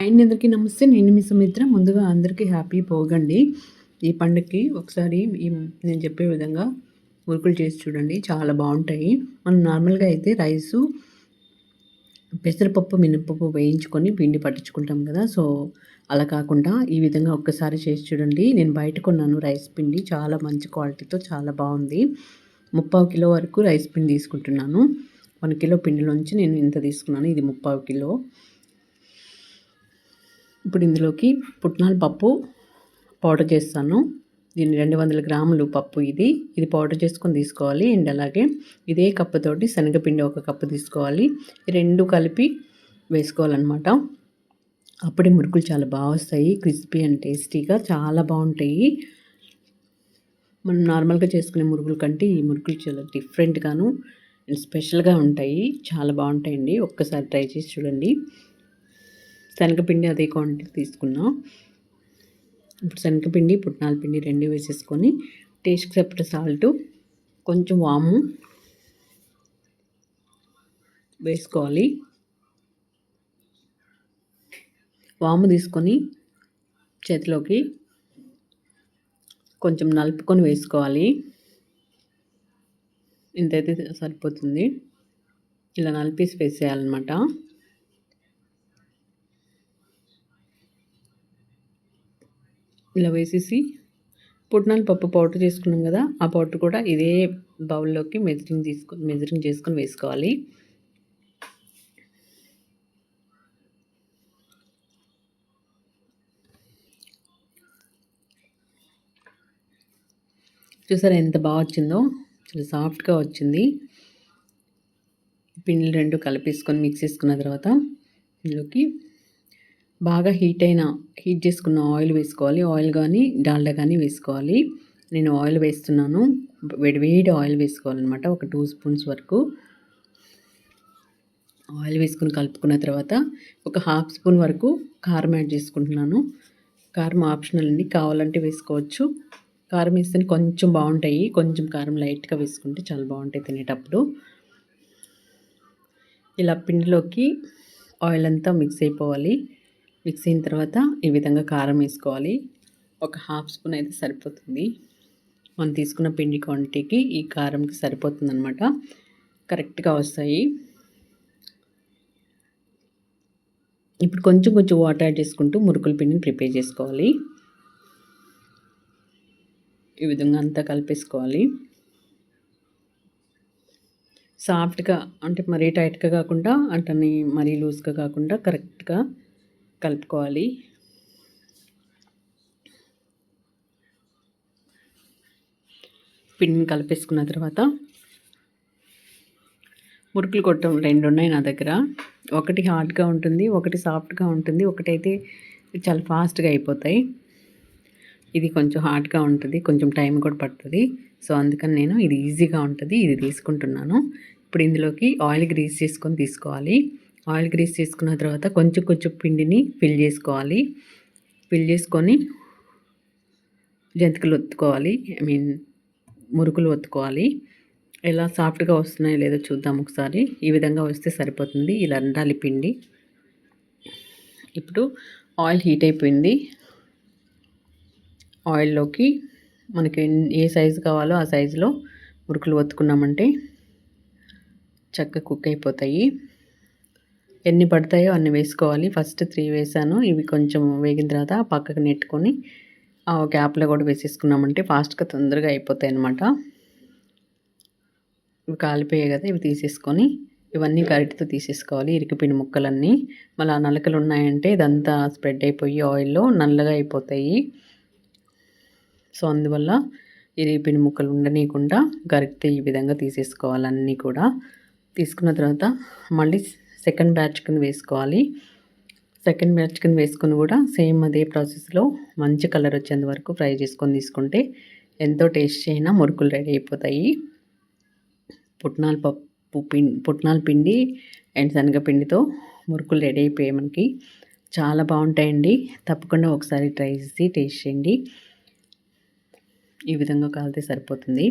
And అందరికీ నమస్తే నేను మీ సుమిత్ర. ముందుగా అందరికీ హ్యాపీ పోగండి. ఈ పండుగకి ఒకసారి ఈ నేను చెప్పే విధంగా మురుకులు చేసి చూడండి. చాలా బాగుంటాయి. మనం నార్మల్గా అయితే రైసు పెసరపప్పు మినపప్పు వేయించుకొని పిండి పట్టించుకుంటాం కదా. సో అలా కాకుండా ఈ విధంగా ఒక్కసారి చేసి చూడండి. నేను బయట కొన్నాను రైస్ పిండి. చాలా మంచి క్వాలిటీతో చాలా బాగుంది. ముప్పావు కిలో వరకు రైస్ పిండి తీసుకుంటున్నాను. వన్ కిలో పిండిలోంచి నేను ఇంత తీసుకున్నాను. ఇది ముప్పావు కిలో. ఇప్పుడు ఇందులోకి పుట్నాల పప్పు పౌడర్ చేస్తాను. దీన్ని రెండు వందల గ్రాములు పప్పు ఇది. ఇది పౌడర్ చేసుకొని తీసుకోవాలి అండ్ అలాగే ఇదే కప్పుతోటి శనగపిండి ఒక కప్పు తీసుకోవాలి. రెండు కలిపి వేసుకోవాలన్నమాట. అప్పుడే మురుకులు చాలా బాగా వస్తాయి. క్రిస్పీ అండ్ టేస్టీగా చాలా బాగుంటాయి. మనం నార్మల్గా చేసుకునే మురుగుల కంటే ఈ మురుకులు చాలా డిఫరెంట్గాను స్పెషల్గా ఉంటాయి. చాలా బాగుంటాయండి. ఒక్కసారి ట్రై చేసి చూడండి. శనగపిండి అదే క్వాంటిటీ తీసుకున్నాం. ఇప్పుడు శనగపిండి పుట్నాల పిండి రెండు వేసేసుకొని టేస్ట్కి సెప్ట్ సాల్ట్ కొంచెం వాము వేసుకోవాలి. వాము తీసుకొని చేతిలోకి కొంచెం నలుపుకొని వేసుకోవాలి. ఇంతైతే సరిపోతుంది. ఇలా నలిపేసి వేసేయాలన్నమాట. ఇలా వేసేసి పుట్నాల పప్పు పౌడర్ చేసుకున్నాం కదా ఆ పౌడర్ కూడా ఇదే బౌల్లోకి మెజరింగ్ తీసుకొని మెజరింగ్ చేసుకొని వేసుకోవాలి. చూసారా ఎంత బాగా వచ్చిందో? చాలా సాఫ్ట్గా వచ్చింది. పిండిలు రెండు కలిపేసుకొని మిక్స్ చేసుకున్న తర్వాత ఇందులోకి బాగా హీట్ అయిన హీట్ చేసుకున్న ఆయిల్ వేసుకోవాలి. ఆయిల్ కానీ డాల్డా కానీ వేసుకోవాలి. నేను ఆయిల్ వేస్తున్నాను. వేడి వేడి ఆయిల్ వేసుకోవాలన్నమాట. ఒక టూ స్పూన్స్ వరకు. ఆయిల్ వేసుకుని కలుపుకున్న తర్వాత ఒక హాఫ్ స్పూన్ వరకు కారం యాడ్ చేసుకుంటున్నాను. కారం ఆప్షనల్ అండి. కావాలంటే వేసుకోవచ్చు. కారం వేస్తే కొంచెం బాగుంటాయి. కొంచెం కారం లైట్గా వేసుకుంటే చాలా బాగుంటాయి తినేటప్పుడు. ఇలా పిండిలోకి ఆయిల్ అంతా మిక్స్ అయిపోవాలి. మిక్స్ అయిన తర్వాత ఈ విధంగా కారం వేసుకోవాలి. ఒక హాఫ్ స్పూన్ అయితే సరిపోతుంది. మనం తీసుకున్న పిండి క్వాంటిటీకి ఈ కారంకి సరిపోతుంది అనమాట కరెక్ట్గా వస్తాయి. ఇప్పుడు కొంచెం కొంచెం వాటర్ యాడ్ చేసుకుంటూ మురుకుల పిండిని ప్రిపేర్ చేసుకోవాలి. ఈ విధంగా అంతా కలిపేసుకోవాలి. సాఫ్ట్గా అంటే మరీ టైట్గా కాకుండా అంటే మరీ లూజ్గా కాకుండా కరెక్ట్గా కలుపుకోవాలి. పిండిని కలిపేసుకున్న తర్వాత మురుకులు కొట్టడం రెండు ఉన్నాయి నా దగ్గర. ఒకటి హార్డ్గా ఉంటుంది ఒకటి సాఫ్ట్గా ఉంటుంది ఒకటైతే చాలా ఫాస్ట్గా అయిపోతాయి. ఇది కొంచెం హార్డ్గా ఉంటుంది కొంచెం టైం కూడా పడుతుంది. సో అందుకని నేను ఇది ఈజీగా ఉంటుంది ఇది తీసుకుంటున్నాను. ఇప్పుడు ఇందులోకి ఆయిల్ గ్రీస్ చేసుకొని తీసుకోవాలి. ఆయిల్ గ్రీస్ తీసుకున్న తర్వాత కొంచెం కొంచెం పిండిని ఫిల్ చేసుకోవాలి. ఫిల్ చేసుకొని జంతికలు ఒత్తుకోవాలి. ఐ మీన్ మురుకులు ఒత్తుకోవాలి. ఎలా సాఫ్ట్గా వస్తున్నాయో లేదో చూద్దాం ఒకసారి. ఈ విధంగా వస్తే సరిపోతుంది ఇలా ఉండాలి పిండి. ఇప్పుడు ఆయిల్ హీట్ అయిపోయింది. ఆయిల్లోకి మనకి ఏ సైజు కావాలో ఆ సైజులో మురుకులు ఒత్తుకున్నామంటే చక్కగా కుక్ అయిపోతాయి. ఎన్ని పడతాయో అన్ని వేసుకోవాలి. ఫస్ట్ త్రీ వేసాను. ఇవి కొంచెం వేగిన తర్వాత పక్కకు నెట్టుకొని ఆ క్యాప్లో కూడా వేసేసుకున్నామంటే ఫాస్ట్గా తొందరగా అయిపోతాయి అనమాట ఇవి కాలిపోయాయి కదా ఇవి తీసేసుకొని ఇవన్నీ కరెక్ట్తో తీసేసుకోవాలి. ఇరికిపోయిన ముక్కలన్నీ. మళ్ళీ ఆ నలకలు ఉన్నాయంటే ఇదంతా స్ప్రెడ్ అయిపోయి ఆయిల్లో నల్లగా అయిపోతాయి. సో అందువల్ల ఇరిగిపోయిన ముక్కలు ఉండనీయకుండా కరెక్ట్ ఈ విధంగా తీసేసుకోవాలి కూడా. తీసుకున్న తర్వాత మళ్ళీ సెకండ్ బ్యాచ్ కింద వేసుకోవాలి. సెకండ్ బ్యాచ్ కింద వేసుకొని కూడా సేమ్ అదే ప్రాసెస్లో మంచి కలర్ వచ్చేంత వరకు ఫ్రై చేసుకొని తీసుకుంటే ఎంతో టేస్ట్ అయినా మురుకులు రెడీ అయిపోతాయి. పుట్నాల పప్పు పిండి పుట్నాల పిండి అండ్ శనగపిండితో మురుకులు రెడీ అయిపోయాయి మనకి. చాలా బాగుంటాయండి. తప్పకుండా ఒకసారి ట్రై చేసి టేస్ట్ చేయండి. ఈ విధంగా కాలితే సరిపోతుంది.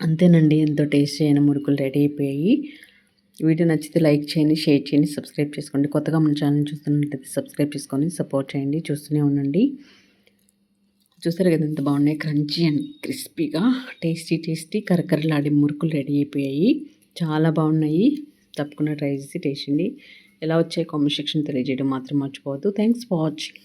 అంతేనండి. ఎంతో టేస్ట్ అయిన మురుకులు రెడీ అయిపోయాయి. వీడియో నచ్చితే లైక్ చేయండి షేర్ చేయండి సబ్స్క్రైబ్ చేసుకోండి. కొత్తగా మన ఛానల్ చూస్తున్నట్లయితే సబ్స్క్రైబ్ చేసుకొని సపోర్ట్ చేయండి. చూస్తూనే ఉండండి. చూసారు కదా ఎంత బాగున్నాయి. క్రంచీ అండ్ క్రిస్పీగా టేస్టీ టేస్టీ కరకరలాడే మురుకులు రెడీ అయిపోయాయి. చాలా బాగున్నాయి. తప్పకుండా ట్రై చేసి టేస్ట్ చేయండి. ఎలా వచ్చాయి కామెంట్ సెక్షన్ తెలియజేయడం మాత్రం మర్చిపోవద్దు. Thanks for watching